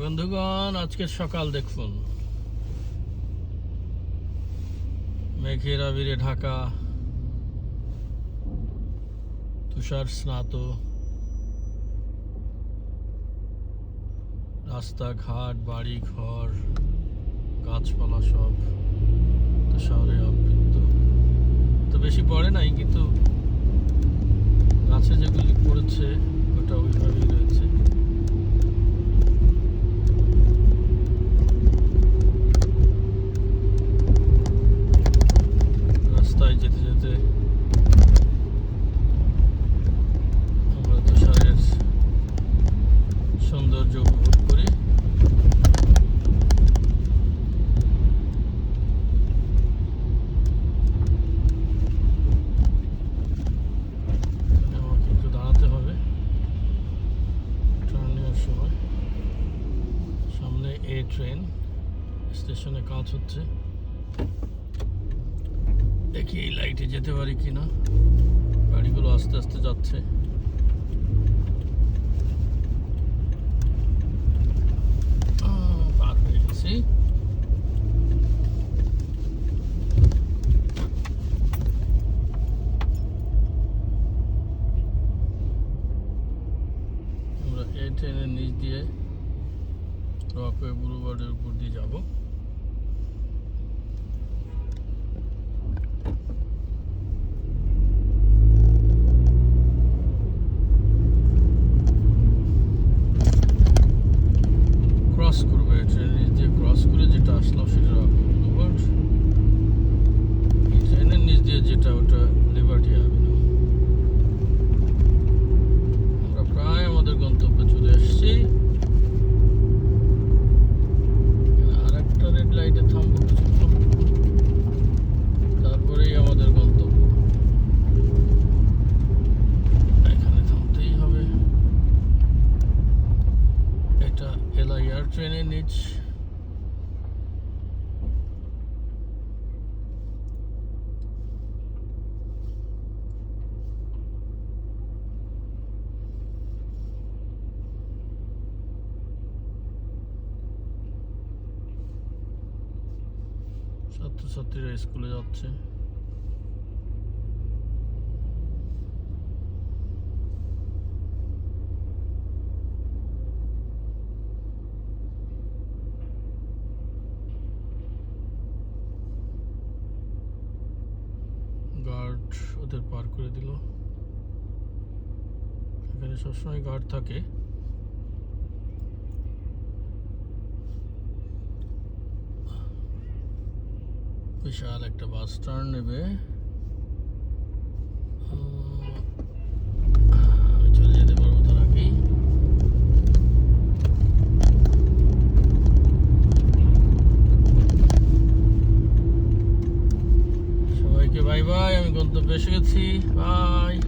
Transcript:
বন্ধুগণ, আজকে সকাল দেখুন। মেঘের আবিরে ঢাকা, তুষার স্নাত, রাস্তাঘাট বাড়ি ঘর গাছপালা সব তুষারে আবৃত। তো বেশি পড়ে নাই, কিন্তু গাছে যেগুলি পড়েছে ট্রেন স্টেশনে কাজ হচ্ছে। দেখি এই লাইটে যেতে পারি কিনা। গাড়িগুলো আস্তে আস্তে যাচ্ছে। পার হয়ে গেছি। আমরা এই ট্রেনের নিচ দিয়ে রকওয়ে বুলুবার্ডের উপর দিয়ে যাব। ক্রস করব নিচ দিয়ে ক্রস করে যেটা আসলাম সেটা বুলুবার্ড ট্রেনের নিচ দিয়ে যেটা, ওটা এলআইআর ট্রেনের নিচ। ছাত্রছাত্রীরা স্কুলে যাচ্ছে। গার্ড ওদের পার করে দিল। এখানে সবসময় গার্ড থাকে। বিশাল একটা বাস স্ট্যান্ড নেবে। গন্তব্যে এসে গেছি বাই